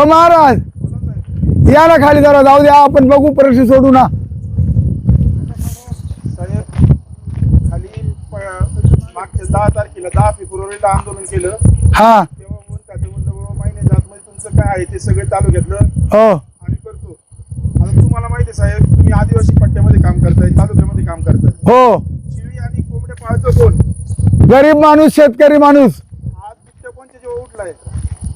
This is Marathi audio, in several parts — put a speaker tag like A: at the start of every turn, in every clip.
A: हो महाराज. या ना खाली जरा जाऊ द्या आपण बघू परीक्षा सोडू ना.
B: मागच्या दहा तारखेला दहा फेब्रुवारीला आंदोलन केलं.
A: हा.
B: महिन्याच्या आतमध्ये तुमचं काय आहे ते सगळे तालुक्यातलं
A: हो.
B: आम्ही करतो. आता तुम्हाला माहिती आहे साहेब तुम्ही आदिवासी पट्ट्यामध्ये काम करताय तालुक्यामध्ये काम करताय.
A: हो.
B: शिळी आणि कोंबड्या पाळतो कोण?
A: गरीब माणूस शेतकरी माणूस.
B: आज बिबट्या कोणच्या जेव्हा उठलाय?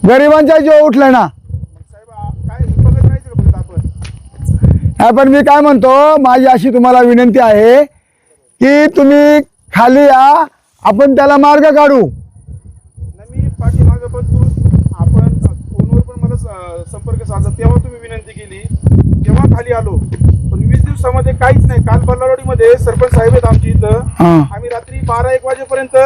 A: गरिबांच्या जीव उठलाय ना
B: मग साहेब आ- काय बघत राहायचं का फक्त
A: नाही पण मी काय म्हणतो माझी अशी तुम्हाला विनंती आहे की तुम्ही खाली या आपण त्याला मार्ग काढू.
B: नाही मी पाठीमागं पण तू आपण फोनवर पण मला स- संपर्क साधला तेव्हा तुम्ही विनंती केली. तेव्हा खाली आलो. पण वीस दिवसामध्ये काहीच नाही. काल बल्लावाडीमध्ये सरपंच साहेब आहेत आमची इथं.
A: हा.
B: आम्ही रात्री बारा एक वाजेपर्यंत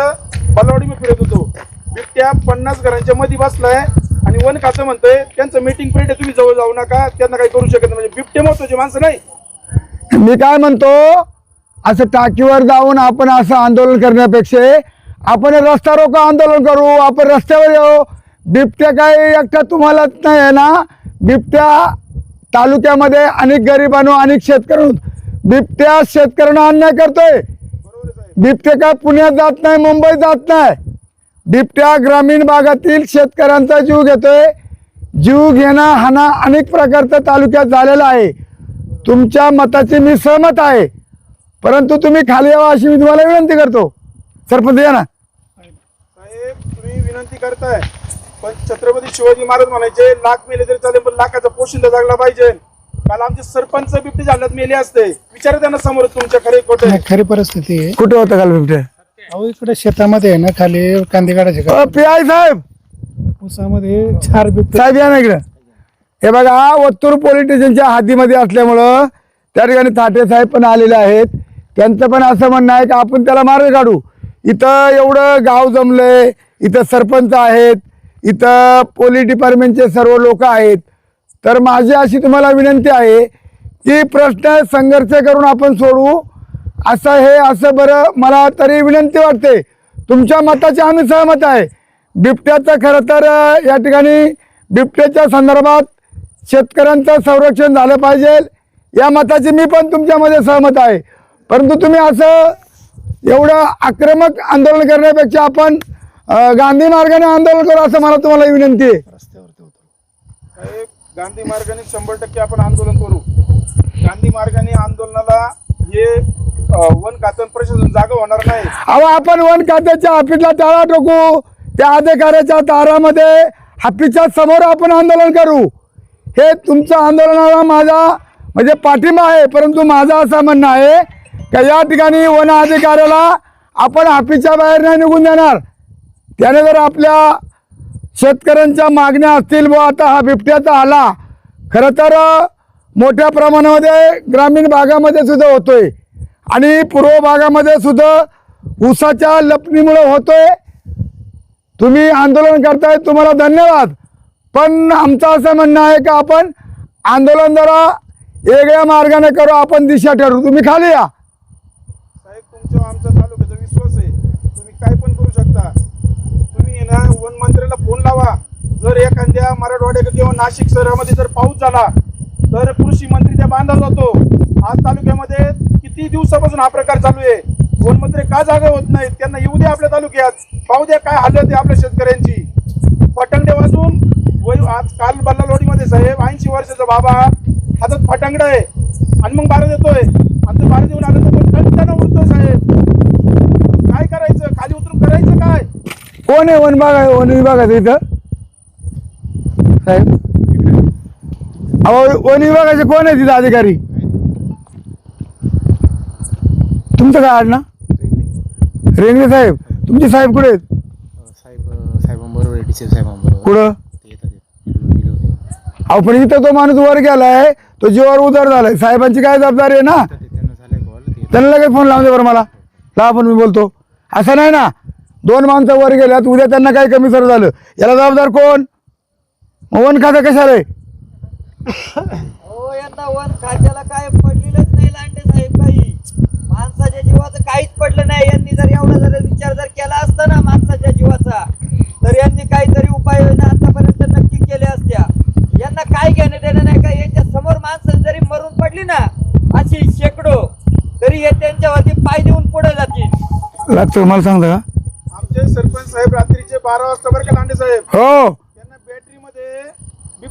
B: बल्लावाडीमध्ये फिरत होतो. बिबट्या पन्नास घरांच्या मध्ये बसलाय. आणि वन खातं म्हणतंय त्यांचं मीटिंग पिरियड तुम्ही जवळ जाऊ नका त्यांना काही करू शकत नाही. म्हणजे बिबटे महत्त्वाचे माणसं नाही.
A: मी काय म्हणतो असं टाकीवर जाऊन आपण असं आंदोलन करण्यापेक्षा आपण रस्ता रोको आंदोलन करू आपण रस्त्यावर येऊ. बिबट्या काय एकटा तुम्हालाच नाही आहे ना? बिबट्या तालुक्यामध्ये अनेक गरिबांनो अनेक शेतकऱ्यां बिबट्या शेतकऱ्यांना अन्याय करतोय.
B: बिबटे
A: बिबट्या काय पुण्यात जात नाही मुंबईत जात नाही. बिबट्या ग्रामीण भागातील शेतकऱ्यांचा जीव घेतोय. जीव घेणं हाना अनेक प्रकारचा तालुक्यात झालेला आहे. तुमच्या मताची मी सहमत आहे. परंतु तुम्ही खाली यावं अशी मी तुम्हाला विनंती करतो. सरपंच या ना.
B: साहेब तुम्ही विनंती करताय. पण छत्रपती शिवाजी महाराज म्हणायचे लाख मेले तरी चालेल पण लाखाचा पोशिंदा जागला पाहिजे. काल आमचे सरपंच बिबटे झाल्यात मेले असते. विचारा त्यांना समोर तुमच्या खरे खोटे
C: खरी परिस्थिती आहे.
A: कुठे होतं काल बिबट्या
C: अहो इकडे शेतामध्ये आहे ना खाली कांदे काढायचे का
A: पी आय साहेब.
C: ऊसामध्ये चार
A: साहेब या ना इकडं. हे बघा ओत्तूर पोलीस स्टेशनच्या हद्दीमध्ये असल्यामुळं त्या ठिकाणी थाटे साहेब पण आलेले आहेत. त्यांचं पण असं म्हणणं आहे की आपण त्याला मार्ग काढू. इथं एवढं गाव जमलंय इथं सरपंच आहेत इथं पोलीस डिपार्टमेंटचे सर्व लोक आहेत. तर माझी अशी तुम्हाला विनंती आहे की प्रश्न संघर्ष करून आपण सोडवू असं हे असं बरं मला तरी विनंती वाटते. तुमच्या मताची आम्ही सहमत आहे. बिबट्याचं खरं तर या ठिकाणी बिबट्याच्या संदर्भात शेतकऱ्यांचं संरक्षण झालं पाहिजे. या मताची मी पण तुमच्यामध्ये सहमत आहे. परंतु तुम्ही असं एवढं आक्रमक आंदोलन करण्यापेक्षा आपण गांधी मार्गाने आंदोलन करू असं मला तुम्हाला विनंती आहे.
C: रस्त्यावरती
B: गांधी मार्गाने शंभर टक्के आपण आंदोलन करू. गांधी मार्गाने आंदोलनाला हे वन खातं प्रशासन जागा होणार नाही.
A: अहो आपण वन खात्याच्या ऑफिसला तारा टाकू. त्या अधिकाऱ्याच्या दारामध्ये ऑफिसच्या समोर आपण आंदोलन करू. हे तुमचं आंदोलनाला माझा म्हणजे पाठिंबा आहे परंतु माझं असं म्हणणं आहे का या ठिकाणी वन अधिकाऱ्याला आपण ऑफिसच्या बाहेर नाही निघून देणार त्याने जर आपल्या शेतकऱ्यांच्या मागण्या असतील व आता हा बिबट्याचा आला. खरं तर मोठ्या प्रमाणामध्ये ग्रामीण भागामध्ये सुद्धा होतोय. आणि पूर्व भागामध्ये सुद्धा ऊसाच्या लपणीमुळे होतोय. तुम्ही आंदोलन करताय तुम्हाला धन्यवाद. पण आमचं असं म्हणणं आहे का आपण आंदोलन जरा वेगळ्या मार्गाने करू आपण दिशा ठरवू. तुम्ही खाली या.
B: साहेब तुमच्या आमच्या तालुक्याचा विश्वास आहे. तुम्ही काय पण करू शकता. तुम्ही आहे ना वन मंत्र्याला फोन लावा. जर एखाद्या मराठवाड्यात किंवा नाशिक शहरामध्ये जर पाऊस झाला तर कृषी मंत्री त्या बांधला जातो. आज तालुक्यामध्ये किती दिवसापासून हा प्रकार चालू आहे? वन मंत्री का जागा होत नाहीत? त्यांना येऊ द्या आपल्या तालुक्यात. पाहू द्या काय हालत आहे आपल्या शेतकऱ्यांची. फटंगडे वाजून वय आज काल बल्लालोडीमध्ये साहेब ऐंशी वर्षाचा बाबा हातात फटांगडा आहे. आणि मग बारा देतोय. आणि तो बारा देऊन आलं तर तो टणटण साहेब. काय करायचं? खाली उतरून करायचं काय?
A: कोण आहे वन विभाग वन विभागाचं इथं? साहेब? अहो वन विभागाचे कोण आहे तिथं अधिकारी? तुमचं काय ना रेंगणे साहेब. तुमचे साहेब कुठे आहेत?
D: साहेब साहेबांबरोबर डी सी साहेबांबरोबर.
A: कुठं?
D: ते येतात ते गेले होते.
A: अहो पण इथं तो माणूस वर गेलाय तो जीवावर उदार झालाय. साहेबांची काय जबाबदारी आहे ना?
D: तर ते त्यांना झाले कॉल ते
A: त्यांना लगेच फोन लावून दे बरं मला. लावा पण मी बोलतो. असं नाही ना. दोन माणसं वर गेल्यात उद्या त्यांना काही कमी सर झालं. याला जबाबदार कोण? मग वन खातं कशाला आहे?
E: हो यांना वन काय नाही लांडे माणसाच्या काहीच पडलं नाही. यांनी जर एवढा विचार जर केला ना माणसाच्या जीवाचा तर यांनी नक्की असत्या. यांना काय देणं नाही
A: का?
E: यांच्या समोर जरी मरून पडली ना अशी शेकडो तरी हे त्यांच्यावरती पाय देऊन पुढे
A: मला सांगता का?
B: आमचे सरपंच साहेब रात्रीचे बारा वाजता बरं का लांडे साहेब?
A: हो.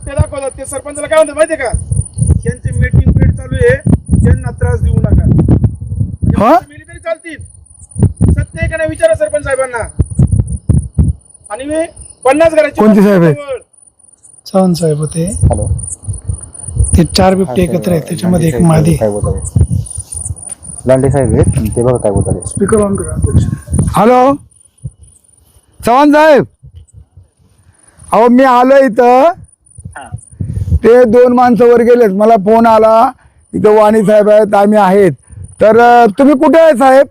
B: बिबटे दाखवतात ते सरपंचाला काय म्हणतात माहितीये का? त्यांची मीटिंग पीड चालू आहे त्यांना त्रास देऊ नका. म्हणजे
A: हा?
B: मेली तरी चालतील. सत्य आहे का नाही विचारा सरपंच साहेबांना. आणि मी पन्नास घराची
A: कोणते साहेब आहे?
B: जवळ.
C: चव्हाण साहेब होते.
D: हॅलो.
C: ते चार बिबटे एकत्र आहेत त्याच्यामध्ये एक मादी.
D: काय बोलत आहे लांडे साहेब आहेत आणि ते बघा काय बोलत आहे
C: स्पीकर ऑन करा
A: हॅलो. चव्हाण साहेब. अहो मी आलो इथं. ते दोन माणसं वर गेलेत. मला फोन आला इथं वाणी साहेब आहेत आम्ही आहेत. तर तुम्ही कुठे आहे साहेब?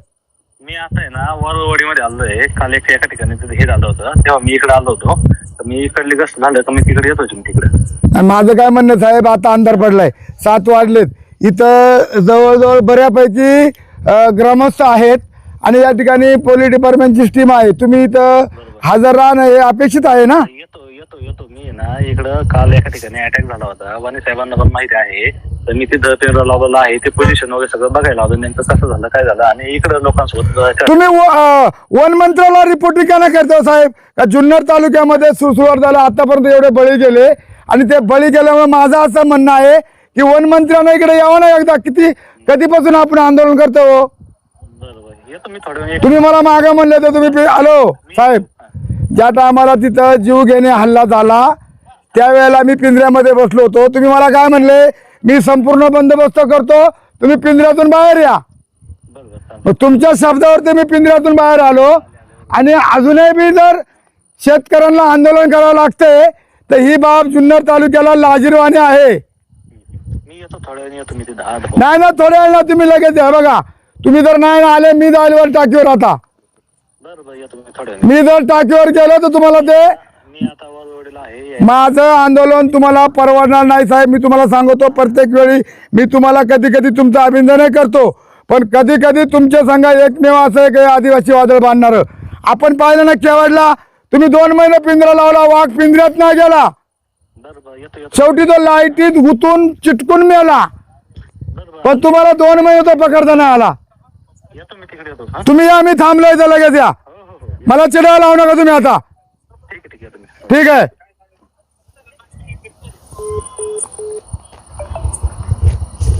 F: मी आता आहे ना वरवाडीमध्ये आलोय. काल एक एका ठिकाणी तिथे हे झालं होतं. तेव्हा मी इकडे आलो होतो. तर मी इकडली गस्त झालं तर मी तिकडे येत तिकडे.
A: माझं काय म्हणणं आहे, साहेब आता अंधार पडलाय. सात वाजलेत. इथं जवळजवळ बऱ्यापैकी ग्रामस्थ आहेत आणि या ठिकाणी पोलीस डिपार्टमेंटची टीम आहे. तुम्ही इथं हजर राहणं हे अपेक्षित आहे ना?
F: येतो येतो येतो. मी ना इकडं काल एका ठिकाणी अटॅक झाला होता. वाणी साहेबांना पण माहिती आहे. तर मी तिथं पेंडा लावलेला आहे. ते पोझिशन वगैरे सगळं बघायला आलो. नेमकं कसं झालं काय झालं? आणि इकडं लोकांसोबत
A: तुम्ही व- अं, वन मंत्र्याला रिपोर्टिंग का नाही करता साहेब. का जुन्नर तालुक्यामध्ये सुसुवार झाला. आतापर्यंत एवढे बळी गेले. आणि ते बळी गेल्यामुळे माझं असं म्हणणं आहे की वन मंत्र्यांना इकडे यावं ना एकदा. किती कधीपासून आपण आंदोलन करतो हो?
F: बरं बरं येतो मी थोड्या वेळ
A: तुम्ही मला मागं म्हणले तर तुम्ही पे- हॅलो साहेब. ज्या टायमाला तिथं जीव घेणे हल्ला झाला त्यावेळेला मी पिंजऱ्यामध्ये बसलो होतो. तुम्ही मला काय म्हणले? मी संपूर्ण बंदोबस्त करतो तुम्ही पिंजऱ्यातून बाहेर या. तुमच्या शब्दावरती मी पिंजऱ्यातून बाहेर आलो. आणि अजूनही बी जर शेतकऱ्यांना आंदोलन करावं लागते तर ही बाब जुन्नर तालुक्याला लाजीरवाणी आहे.
F: मी थोड्या वेळ मी हा.
A: नाही ना थोड्या वेळा तुम्ही लगेच या. बघा तुम्ही जर नाही आले मी जायवर टाकीवर आता.
F: मी
A: जर टाकीवर गेलो तर तुम्हाला ते माझं आंदोलन तुम्हाला परवडणार नाही साहेब. मी तुम्हाला सांगतो प्रत्येक वेळी मी तुम्हाला कधी कधी तुमचं अभिनंदन करतो. पण कधी कधी तुमच्या संघ एकमेव असं आहे की आदिवासी वादळ बांधणार. आपण पाहिलं ना केवडला? तुम्ही दोन महिने पिंजरा लावला वाघ पिंजऱ्यात नाही गेला. शेवटी तो लाईटीत गुतून चिटकून
F: बरं.
A: पण तुम्हाला दोन महिने तो पकडता नाही आला. तुम्ही या मी थांबलोय तर लगेच या.
F: हो हो हो
A: मला चिडायला लावू नका तुम्ही आता.
F: ठीक आहे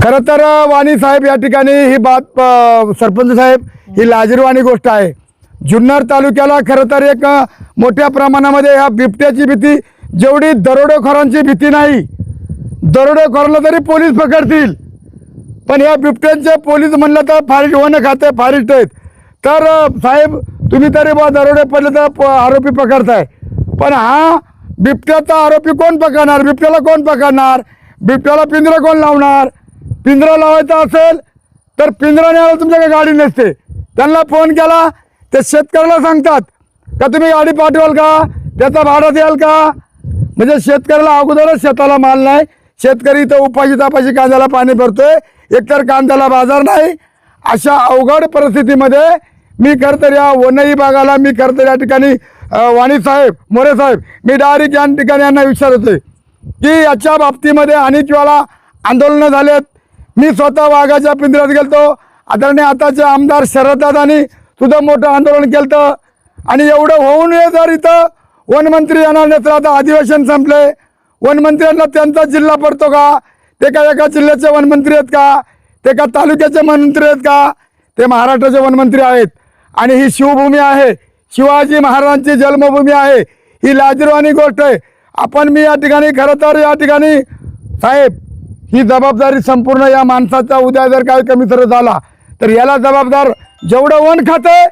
A: खर तर वाणी साहेब या ठिकाणी ही बात सरपंच साहेब ही लाजीरवाणी गोष्ट आहे. जुन्नर तालुक्याला खरं तर एक मोठ्या प्रमाणामध्ये ह्या बिबट्याची भीती जेवढी दरोडेखोरांची भीती नाही दरोडेखोराला तरी पोलीस पकडतील. पण या बिबट्यांचे पोलीस म्हणलं तर फारीट वन खाते फारिस्ट आहेत. तर साहेब तुम्ही तरी बा दरोडे पडले तर प- आरोपी पकडताय. पण हा बिबट्याचा आरोपी कोण पकडणार? बिबट्याला कोण पकडणार? बिबट्याला पिंजरा कोण लावणार? पिंजरा लावायचा असेल तर पिंजरा न्यायला तुमच्याकडे गाडी नसते. त्यांना फोन केला ते शेतकऱ्याला सांगतात का तुम्ही गाडी पाठवाल का? त्याचा भाडा द्याल का? म्हणजे शेतकऱ्याला अगोदरच शेताला माल नाही. शेतकरी इथं उपाशी तापाशी कांद्याला पाणी भरतोय. एकतर कांद्याला बाजार नाही अशा अवघड परिस्थितीमध्ये मी खरं तर या वनई भागाला मी खरं तर या ठिकाणी वाणी साहेब मोरे साहेब मी डायरेक्ट या ठिकाणी यांना विचारतोय की याच्या बाबतीमध्ये अनेक वेळा आंदोलनं झालेत. मी स्वतः वाघाच्या पिंजऱ्यात गेलतो. आदरणीय आताचे आमदार शरददादांनी सुद्धा मोठं आंदोलन केलं आणि एवढं होऊन जर इथं वनमंत्री यांना नेत्र आता अधिवेशन संपले वनमंत्र्यांना त्यांचा जिल्हा पडतो का? ते का एका जिल्ह्याचे वनमंत्री आहेत का? ते का तालुक्याचे वनमंत्री आहेत का? ते महाराष्ट्राचे वनमंत्री आहेत. आणि ही शिवभूमी आहे. शिवाजी महाराजांची जन्मभूमी आहे. ही लाजीरवाणी गोष्ट आहे. आपण मी या ठिकाणी खरं तर या ठिकाणी साहेब ही जबाबदारी संपूर्ण या माणसाचा उद्या जर काही कमी सर झाला तर याला जबाबदार जेवढं वन खातं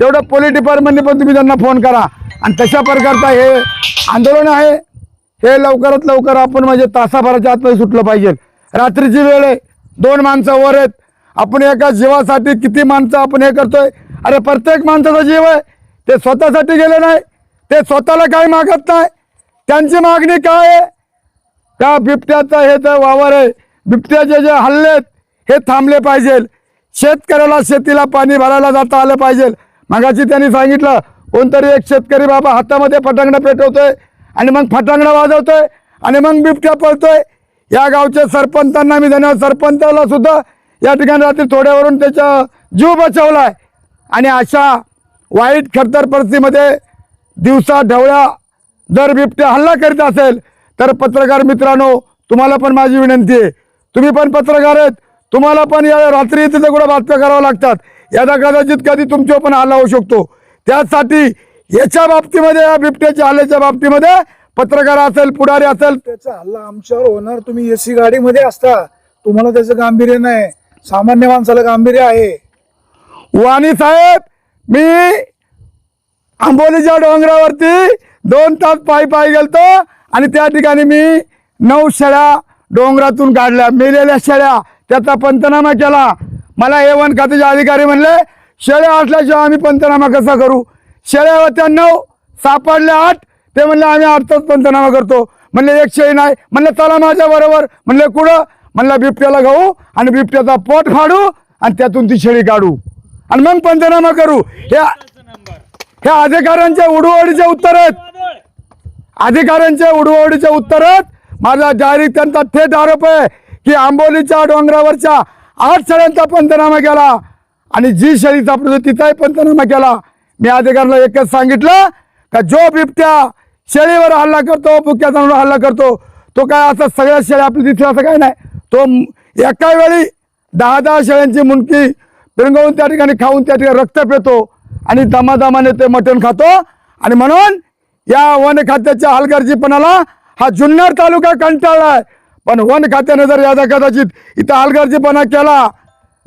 A: तेवढं पोलीस डिपार्टमेंटने पण तुम्ही त्यांना फोन करा. आणि तशा प्रकारचा हे आंदोलन आहे. हे लवकरात लवकर आपण म्हणजे तासाभराच्या आतमध्ये सुटलं पाहिजे. रात्रीची वेळ आहे. दोन माणसं वर आहेत. आपण एका जीवासाठी किती माणसं आपण हे करतोय? अरे प्रत्येक माणसाचा जीव आहे. ते स्वतःसाठी गेले नाही. ते स्वतःला काही मागत नाही. त्यांची मागणी काय आहे? त्या बिबट्याचा हे तर वावर आहे बिबट्याचे जे हल्ले आहेत हे थांबले पाहिजे? शेतकऱ्याला शेतीला पाणी भरायला जाता आलं पाहिजे. मगाशी त्यांनी सांगितलं कोणतरी एक शेतकरी बाबा हातामध्ये फटांगडं पेटवतोय. आणि मग फटांगडा वाजवतोय आणि मग बिबट्या पळतोय. या गावच्या सरपंचांना मी धन्यवाद. सरपंचाला सुद्धा या ठिकाणी रात्री थोड्यावरून त्याचा जीव बचावलाय. आणि अशा वाईट खडतर परिस्थितीमध्ये दिवसा ढवळ्या जर बिबट्या हल्ला करीत असेल तर पत्रकार मित्रांनो तुम्हाला पण माझी विनंती आहे. तुम्ही पण पत्रकार आहेत. तुम्हाला पण या रात्री तिथे कुठं बातम्या कराव्या लागतात. याचा कदाचित कधी तुमच्यावर पण हल्ला होऊ शकतो. त्यासाठी याच्या बाबतीमध्ये या बिबट्याच्या हल्ल्याच्या बाबतीमध्ये पत्रकार असेल पुढारी असेल.
C: त्याचा हल्ला आमच्यावर होणार. तुम्ही एसी गाडीमध्ये असता. तुम्हाला त्याचं गांभीर्य नाही. सामान्य माणसाला गांभीर्य आहे.
A: वाणी साहेब मी आंबोलीच्या डोंगरावरती दोन तास पायी पायी गेलतो आणि त्या ठिकाणी मी नऊ शेळ्या डोंगरातून काढल्या. मेलेल्या शेळ्या त्याचा पंचनामा केला. मला ए वन खात्याचे अधिकारी म्हणले शेळ्या असल्याशिवाय आम्ही पंचनामा कसा करू? शेळ्या होत्या नऊ सापडल्या आठ. ते म्हणले आम्ही आठचाच पंचनामा करतो. म्हणले एक शेळी नाही. म्हणलं चला माझ्या बरोबर. म्हणले कुठं? म्हणलं बिबट्याला घाऊ आणि बिबट्याचा पोट फाडू आणि त्यातून ती शेळी काढू आणि मग पंचनामा करू. हे हे अधिकाऱ्यांच्या उडवडीचे उत्तरात अधिकाऱ्यांच्या उडवडीचे उत्तरात माझा डायरेक्ट त्यांचा थेट आरोप आहे की आंबोलीच्या डोंगरावरच्या आठ शेळ्यांचा पंचनामा केला आणि जी शेळी सापडतो तिचाही पंचनामा केला. मी अधिकाऱ्यांना एकच सांगितलं का जो बिबट्या शेळीवर हल्ला करतो मुख्य जनावर हल्ला करतो तो काय असं सगळ्या शेळ्या आपली तिथे असं काय नाही. तो एका वेळी दहा दहा शेळ्यांची मुंडकी पिरंगवून त्या ठिकाणी खाऊन त्या ठिकाणी रक्त पेतो आणि दमादमाने ते मटण खातो. आणि म्हणून या वन खात्याच्या हलगर्जीपणाला हा जुन्नर तालुका कंटाळला आहे पण वन खात्याने जर यादा कदाचित इथं हलगर्जीपणा केला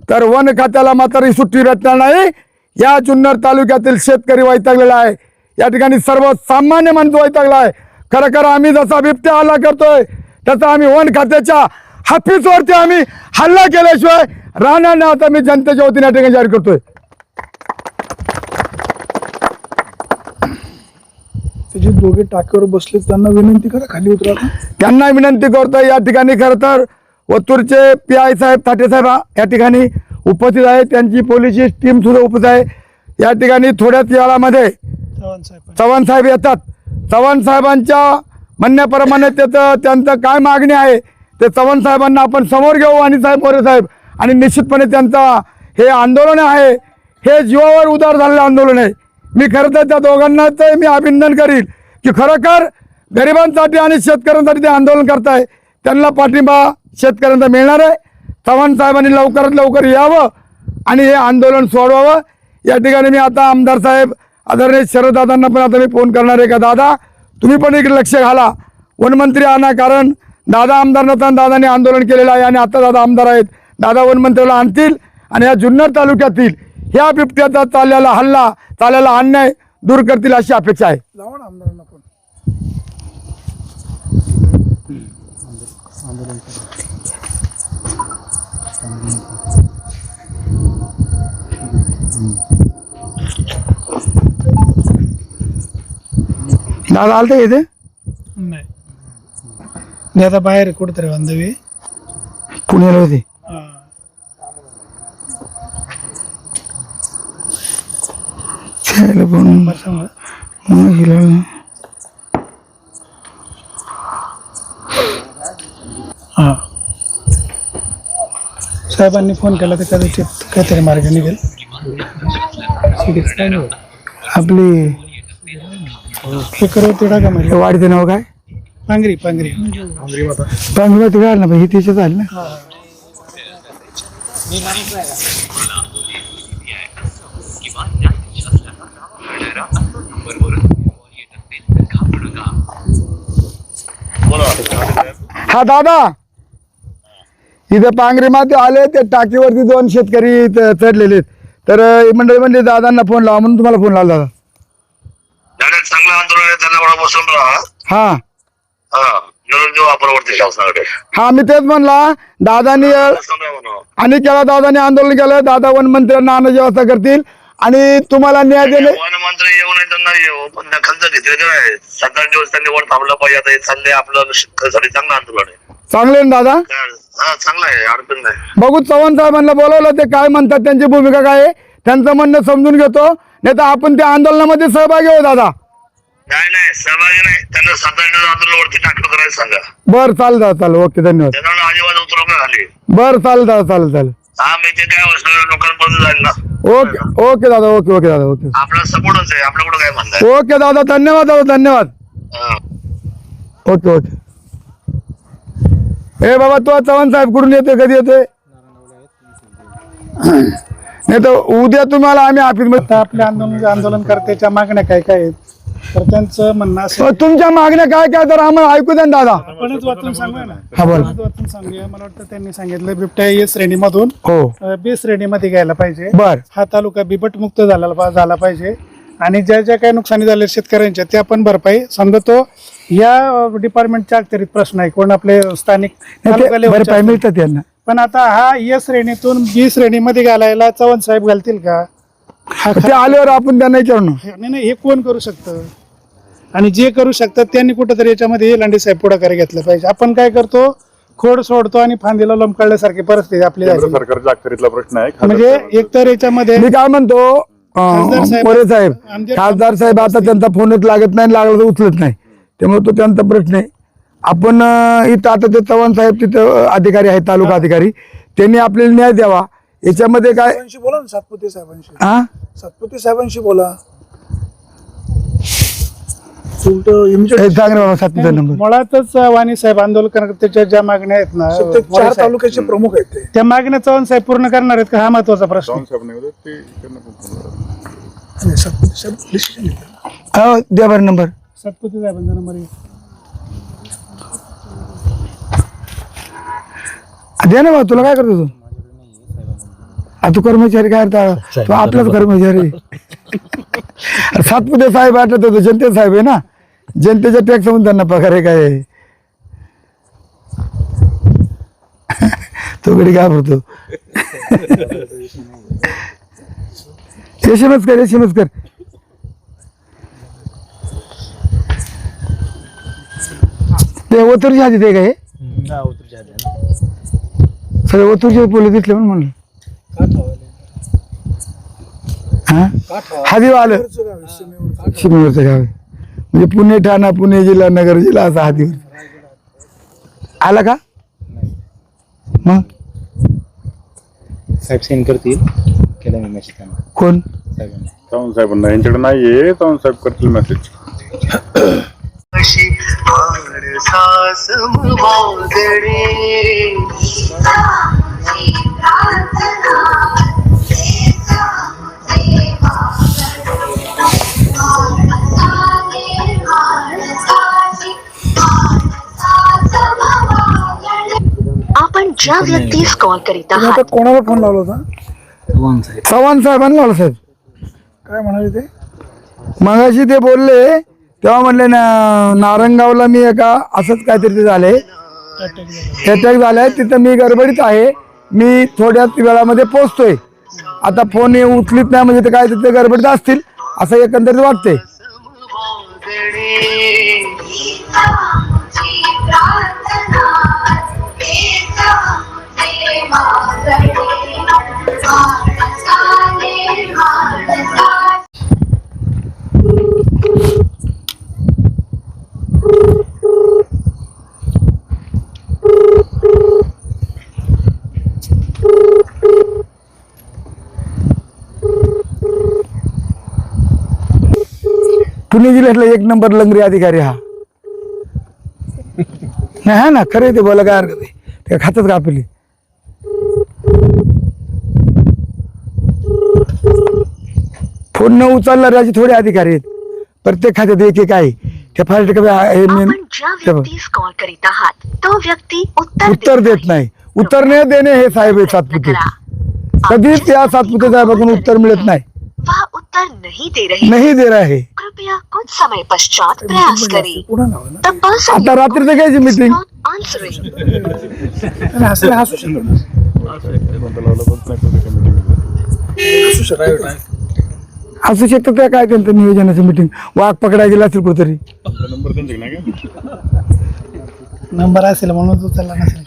A: तर वन खात्याला मात्र ही सुट्टी भेटणार नाही. या जुन्नर तालुक्यातील शेतकरी वैतागलेला आहे. या ठिकाणी सर्व सामान्य माणूस वैतागला आहे. खरं खरं आम्ही जसा बिबट्या हल्ला करतोय त्याचा आम्ही वन खात्याच्या हाफिसवरती आम्ही हल्ला केल्याशिवाय राहणार नाही. आता मी जनतेच्या वतीने या ठिकाणी जाहीर करतोय.
C: जे दोघे टाकीवर बसले त्यांना विनंती करा खाली उतरा.
A: त्यांना विनंती करतो या ठिकाणी खरं तर वतूरचे पी आय साहेब थाटे साहेब या ठिकाणी उपस्थित आहे. त्यांची पोलीसची टीम सुद्धा उपस्थित आहे. या ठिकाणी थोड्याच वेळामध्ये
C: चव्हाण साहेब
A: येतात. चव्हाण साहेबांच्या म्हणण्याप्रमाणे त्याचं त्यांचं काय मागणी आहे ते चव्हाण साहेबांना आपण समोर घेऊ आणि साहेब मोरे साहेब. आणि निश्चितपणे त्यांचा हे आंदोलन आहे. हे जीवावर उदार झालेलं आंदोलन आहे. मी खरं तर त्या दोघांना ते मी अभिनंदन करील की खरोखर गरिबांसाठी आणि शेतकऱ्यांसाठी ते आंदोलन करताय. त्यांना पाठिंबा शेतकऱ्यांचा मिळणार आहे. चव्हाण साहेबांनी लवकरात लवकर यावं आणि हे आंदोलन सोडवावं. या ठिकाणी मी आता आमदार साहेब आदरणीय शरददादांना पण आता मी फोन करणार आहे का? दादा तुम्ही पण इकडे लक्ष घाला. वनमंत्री आणा कारण दादा आमदार नसताना दादाने आंदोलन केलेलं आहे आणि आता दादा आमदार आहेत. दादा वनमंत्र्याला आणतील आणि या जुन्नर तालुक्यातील ह्या बिबट्याचा चाललेला हल्ला चाललेला अन्याय दूर करतील अशी अपेक्षा आहे.
C: आमदारांना पण.
A: दादा आलते का इथे
C: नाही मी आता बाहेर आहे कुठेतरी बांधवी
A: पुण्याला होते छायला पण
C: सांगा
A: मग हिला
C: हां साहेबांनी फोन केला तर कदाचित काहीतरी मार्ग निघेल
A: आपली
C: हे म्हणजे
A: वाडीचं नाव काय?
C: पांगरी पांगरी
A: पांगवती काढ ना भाई तिच्याच आलं ना. हा. दादा. इथे पांगरी माते आले ते टाकीवरती दोन शेतकरी इथं चढलेले आहेत. तर अं, मंडळी म्हणजे दादांना फोन लावा म्हणून तुम्हाला फोन लावला. दादा
G: नाही चांगलं आंदोलन आहे. त्यांना बसून राहा
A: हा.
G: हा देऊ आपण वरती शासनाकडे.
A: हा मी तेच म्हणला दादानी
G: बसून राहा.
A: आणि केला दादाने आंदोलन केलं. दादा वनमंत्र्यांना आणण्याची व्यवस्था करतील. आणि तुम्हाला न्याय देणे
G: वनमंत्री येऊ नाही तर नाही येऊ. पण दखल तर घेतली काय सात आठ दिवस त्यांनी वर थांबलं पाहिजे. आता हे चाललंय आपलं. शेतकऱ्यासाठी चांगलं आंदोलन आहे.
A: चांगले ना दादा?
G: काय- हा चांगलं आहे अडचण नाही.
A: बघू चव्हाण साहेबांना बोलवलं ते काय म्हणतात त्यांची भूमिका काय आहे त्यांचं म्हणणं समजून घेतो. नाही तर आपण त्या आंदोलनामध्ये सहभागी हो दादा.
G: नाही नाही सहभागी नाही. त्यांना सात आठ दिवस आंदोलन वरती टाकलं करायला सांगा.
A: बरं चालेल दादा चालेल. ओके धन्यवाद.
G: त्याच्यामुळे अजिबात उतरवणं झाली.
A: बरं चालेल दादा चालेल चालेल.
G: हा मी ते काय लोकांपर्यंत जाईल ना.
A: ओके ओके दादा ओके ओके दादा ओके.
G: आपला सपोर्टच आहे आपलं कुठं काय
A: ओके दादा धन्यवाद दादा धन्यवाद.
G: हा.
A: Okay okay. ए बाबा तो चव्हाण साहेब कुठून येतोय? कधी येतोय? नाही तर उद्या तुम्हाला आम्ही ऑफिसमध्ये
C: आपल्या आंदोलन आंदोलनकर्त्याच्या मागण्या काय काय आहेत? तर त्यांचं म्हणणं असं
A: तुमच्या मागण्या काय काय? तर आम्हाला ऐकू द्या ना दादा.
C: आपणच वाचून सांगूया ना.
A: हा बोल.
C: आपणच वाचून सांगूया. मला वाटतं त्यांनी सांगितलं बिबट्या ए श्रेणीमधून.
A: हो.
C: बी श्रेणीमध्ये घ्यायला पाहिजे.
A: बर.
C: हा तालुका बिबट मुक्त झाला झाला पाहिजे. आणि ज्या ज्या काही नुकसानी झाले शेतकऱ्यांच्या त्या पण भरपाई समजा तो या डिपार्टमेंटच्या अखत्यारीत प्रश्न आहे. कोण आपले स्थानिक तालुका असतील.
A: मिळतात यांना
C: पण आता हा या श्रेणीतून बी श्रेणीमध्ये घालायला चव्हाण साहेब घालतील का? हा
A: ते आल्यावर आपण त्यांना विचारणं
C: हे- नाही नाही हे कोण करू शकतं? आणि जे करू शकतात त्यांनी कुठंतरी याच्यामध्ये लांडे साहेब पुढाकार घेतला पाहिजे. आपण काय करतो? खोड सोडतो आणि फांदीला लोंबकाळल्यासारखी परिस्थिती आपली झाली
H: सरकारच्या अखत्यारीतला प्रश्न आहे
C: म्हणजे एकतर याच्यामध्ये
A: मी काय म्हणतो
C: खासदार साहेब-
A: मोरे साहेब खासदार साहेब आता त्यांचा फोनच लागत नाही लागला तर उचलत नाही. त्यामुळे तो त्यांचा प्रश्न आहे. आपण इथं आता ते चव्हाण साहेब तिथं अधिकारी आहेत तालुका अधिकारी. त्यांनी आपल्याला न्याय द्यावा. याच्यामध्ये काय?
C: साहेबांशी बोला ना सातपुते साहेबांशी.
A: हा
C: सातपुते साहेबांशी बोला. उलट immediate
A: हे सांग रे बाबा सातवीचा नंबर.
C: मुळातच वाणी साहेब आंदोलनकर्त्याच्या ज्या मागण्या आहेत ना
I: ते चार
C: साहेब,
I: तालुक्याचे प्रमुख आहेत ते.
C: त्या मागण्या चव्हाण साहेब पूर्ण करणार आहेत का? हा महत्त्वाचा प्रश्न. आहे.
H: साहेब नाही होते ते त्यांना पण फोन करा.
I: आणि सातपुते साहेब डिसिजन घेतलं
A: हो द्या बरं नंबर.
C: सातपुते साहेबांचा नंबर आहे.
A: द्या ना बा तुला काय करतो तू? आ, तू कर्मचारी काय करता? तू आपलाच कर्मचारी. सातपुते साहेब आठवत होतो जनते साहेब आहे ना? जनतेच्या टॅक्स म्हणून त्यांना पगार आहे काय? तो कडे घाबरतो एस कर एस कर. ते ओतूरच्या हाती ते काय सगळे ओतूरचे पोलीस दिसले म्हणून म्हणलं. हा? हादी आलं सीमेवरचं गाव आहे. म्हणजे पुणे ठाणा पुणे जिल्हा नगर जिल्हा असा हातीवर. आला का? मग?
D: साहेब सेंड करतील. केला मी मेसेज त्यांना.
A: कोण?
D: साहेबांना.
H: साहेबांना. यांच्याकडे नाहीये. साहेब करतील मेसेज
G: माणसास मागणे
J: आपण ज्या व्यक्तीस कॉल करीत आहात.
C: आता कोणाला फोन लावला होता?
A: चव्हाण साहेबांना लावलं साहेब.
C: काय म्हणाले ते?
A: मगाशी ते बोलले तेव्हा म्हणले ना नारंगावला मी एका असंच काहीतरी ते झाले. अटॅक झालाय तिथं मी गडबडीत आहे. मी थोड्याच वेळामध्ये पोचतोय आता फोन हे उचलीत नाही म्हणजे ते काय तिथे गडबडीत असतील असं एकंदरीत वाटते पुणे जिल्ह्यातला एक नंबर लंगरी अधिकारी हा. नाही हा ना खरं ते बोला काय हरकत ते. खातच का आपली फोन न उचलणारे थोडे अधिकारी आहेत. प्रत्येक खात्यात एक एक आहे. त्या मेन
J: आपण ज्या व्यक्तीस कॉल करीत आहात तो व्यक्ती उत्तर
A: उत्तर देत नाही. उत्तर न देणे हे साहेब आहे सातपुते. कधीच या सातपुते साहेबाकडून उत्तर मिळत नाही.
J: वह उत्तर नहीं दे रहे।
A: नाही दे रहा। है
J: कृपया कुछ समय पश्चात प्रयास करें। The person
A: आता रात्रीचं घ्यायची
I: हसू हसू शकतो
A: असू शकतं त्या काय त्यांचं नियोजनाचं मिटिंग वाघ पकडायला गेला असेल कुठेतरी.
H: नंबर
C: असेल म्हणून उचलला नसेल.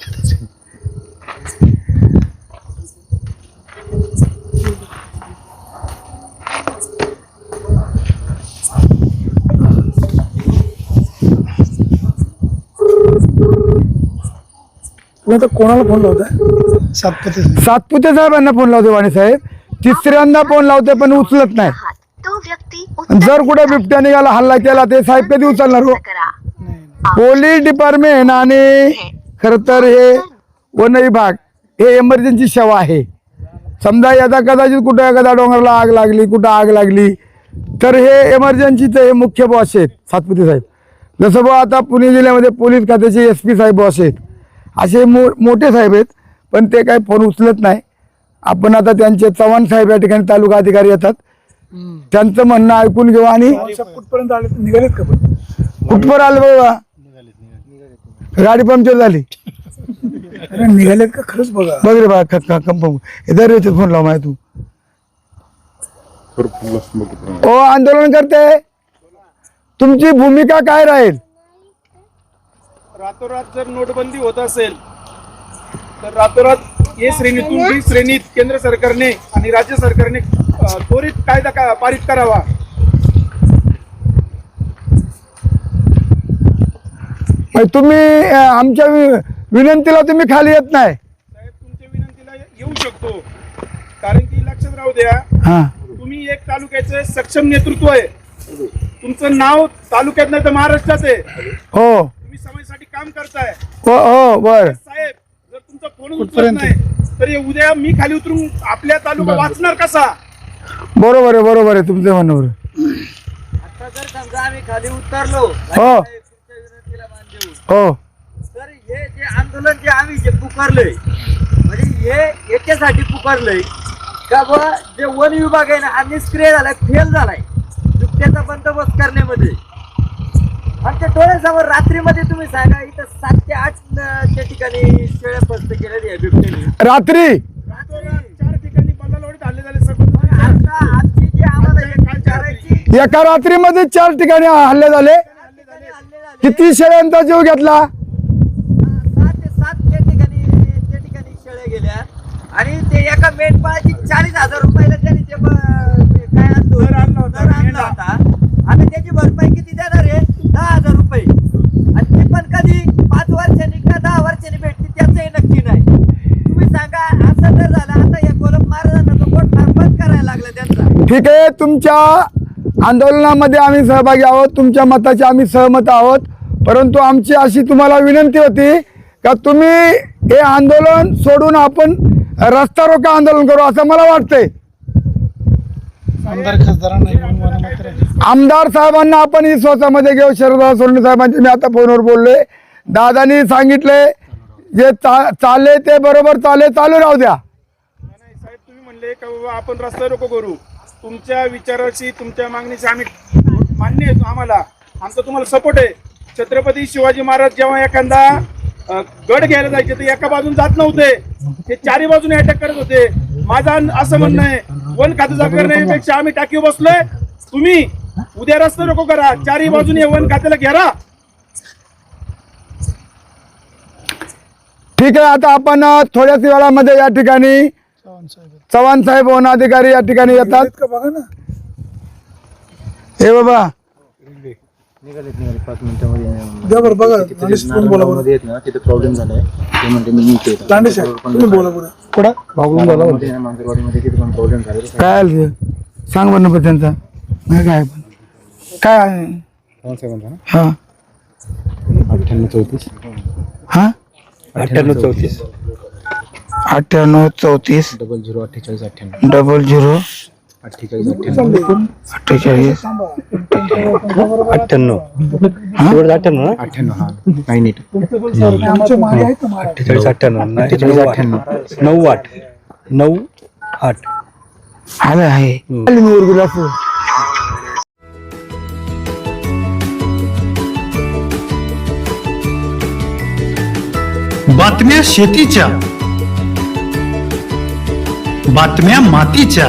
I: तुम्ही आता कोणाला फोन लावताय?
C: सातपुते.
A: सातपुते साहेबांना फोन लावतो वाणी साहेब. तिसऱ्यांदा फोन लावते पण उचलत नाही. जर कुठे
J: देत
A: बिबट्या निघाला हल्ला केला ते साहेब कधी उचलणार हो? पोलीस डिपार्टमेंट आणि खर तर हे वन विभाग हे एमर्जन्सी सेवा आहे. समजा यदा कदाचित कुठं एखाद्या डोंगराला आग लागली कुठं आग लागली तर हे एमर्जन्सीचे हे मुख्य बॉस आहेत सातपुते साहेब. जसं बुवा आता पुणे जिल्ह्यामध्ये पोलीस खात्याचे एस पी साहेब बॉस आहेत. असे मो मोठे साहेब आहेत पण ते काही फोन उचलत नाही. आपण आता त्यांचे चव्हाण साहेब या ठिकाणी तालुका अधिकारी येतात. त्यांचं म्हणणं ऐकून घेऊ आणि
I: कुठपर्यंत आले? निघालेत का पण?
A: कुठवर आलं बाबा? गाडी पंक्चर झाली.
I: अरे निघालेत का? खरंच बघा.
A: बघ रे बा कन्फर्म इधर येते फोन लाव माहिती तू.
H: बघू.
A: ओ आंदोलन करते. तुमची भूमिका काय राहील?
B: रातोरात जर नोटबंदी होत असेल तर रातोरात ए श्रेणीतून बी श्रेणीत केंद्र सरकारने आणि राज्य सरकारने त्वरित कायदा का- पारित करावा.
A: तुम्ही आमच्या विनंतीला तुम्ही खाली येत नाही.
B: साहेब तुमच्या विनंतीला येऊ शकतो. कारण की लक्षात राहू द्या तुम्ही एक तालुक्याचे सक्षम नेतृत्व आहे. तुमचं नाव तालुक्यात नाही तर महाराष्ट्रात आहे.
A: हो.
B: तुम्ही समाजासाठी काम करताय.
A: हो हो बर.
B: साहेब जर तुमचा फोन उचलत नाही तर उद्या मी खाली उतरून आपल्या तालुका वाचणार कसा?
A: बरोबर आहे बरोबर आहे तुमचं म्हणणं बरोबर.
E: आता जर समजा आम्ही खाली उतरलो
A: हो.
E: तुमच्या विनंतीला मान देऊ
A: हो.
E: तर हे जे आंदोलन जे आम्ही जे पुकारलंय म्हणजे हे याच्यासाठी पुकारलंय का बा जे वन विभाग आहे ना हा निष्क्रिय झालाय फेल झालाय. बिबट्याचा बंदोबस्त करण्यामध्ये. आमच्या डोळ्यासमोर रात्रीमध्ये तुम्ही सांगा इथं सात ते आठ त्या ठिकाणी शेळ्या फस्त केलेली आहे बिबट्याने.
A: रात्री?
B: चार ठिकाणी बल्लालवाडीत हल्ले झाले सगळं.
E: आता आमची जी आम्हाला हे
A: एका रात्रीमध्ये चार ठिकाणी हल्ले झाले. किती शेळ्यांचा जीव घेतला?
E: सात ते सात त्या ठिकाणी त्या ठिकाणी शेळ्या गेल्या. आणि ते एका मेंढपाळाची चाळीस हजार रुपयाला त्यांनी ते ब- ते काय
B: आणला होता,
E: दर आणला. होता. आता त्याची भरपाई किती देणार आहे? दहा हजार रुपये. आणि ती पण कधी पाच वर्षांनी का दहा वर्षांनी भेटते त्याचंही नक्की नाही. तुम्ही सांगा असं जर झालं आता या गोलप महाराजांना तो गोट बंद करायला लागला त्यांचा.
A: ठीक आहे तुमच्या आंदोलनामध्ये आम्ही सहभागी आहोत तुमच्या मताचे आम्ही सहमत आहोत. परंतु आमची अशी तुम्हाला विनंती होती का तुम्ही हे आंदोलन सोडून आपण रस्ता रोका आंदोलन करू असं मला वाटतंय.
C: आमदार खासदारांना घेऊन वनमंत्री
A: आमदार साहेबांना आपण विश्वासामध्ये घेऊ. शरदराव सोडणे साहेबांचे मी आता फोनवर बोललोय. दादानी सांगितले जे चा चालले ते बरोबर चाले चालू राहू द्या.
B: नाही साहेब तुम्ही म्हणले का बाबा आपण रस्ता रोको करू. तुमच्या विचाराशी तुमच्या मागणीशी आम्ही मान्य आहे आम्हाला. आमचा तुम्हाला सपोर्ट आहे. छत्रपती शिवाजी महाराज जेव्हा एखादा गड घ्यायला जायचे तर एका बाजून जात नव्हते. ते चारी बाजूने अटॅक करत होते. माझं असं म्हणणं आहे. वन खात्याचा करण्यापेक्षा आम्ही टाकीव बसलोय. तुम्ही उद्या रस्ता रोको करा चारी बाजूने वन खात्याला घेरा.
A: ठीक आहे आता आपण थोड्याच वेळामध्ये या ठिकाणी
C: चव्हाण साहेब
A: चव्हाण साहेब वन अधिकारी या ठिकाणी येतात.
I: का बघा ना.
A: हे बाबा
D: निघालेत निघाले पाच मिनिटामध्ये
I: द्या बरं बघा. लांडे साहेब, तुम्ही बोला बरं.
D: मध्ये आहेत ना तिथे प्रॉब्लेम झालाय. ते म्हणते मी निघते
I: लांडे साहेब तुम्ही बोला बरं
A: कुठं
D: मांजरवाडीमध्ये पण प्रॉब्लेम झाले.
A: काय आलं ते? सांग बरं नंबर त्यांचा. नाही काय पण. काय आहे? हा.
D: अठ्ठ्याण्णव चौतीस.
A: हा?
D: अठ्ठ्याण्णव चौतीस.
A: अठ्ठ्याण्णव चौतीस.
D: डबल झिरो अठ्ठेचाळीस अठ्ठ्याण्णव.
A: डबल झिरो
D: अठ्ठेचाळीस अठ्ठ्याण्णव.
A: अठ्ठेचाळीस.
D: अठ्ठ्याण्णव अठ्ठ्याण्णव अठ्ठ्याण्णव हा. नाईन एट
I: आमच्या मागे आहेत ना मागे.
D: अठ्ठेचाळीस अठ्ठ्याण्णव. अठ्ठेचाळीस अठ्ठ्याण्णव. नऊ आठ. नऊ आठ.
A: आलं आहे.
K: बातम्या शेतीच्या. बातम्या मातीच्या.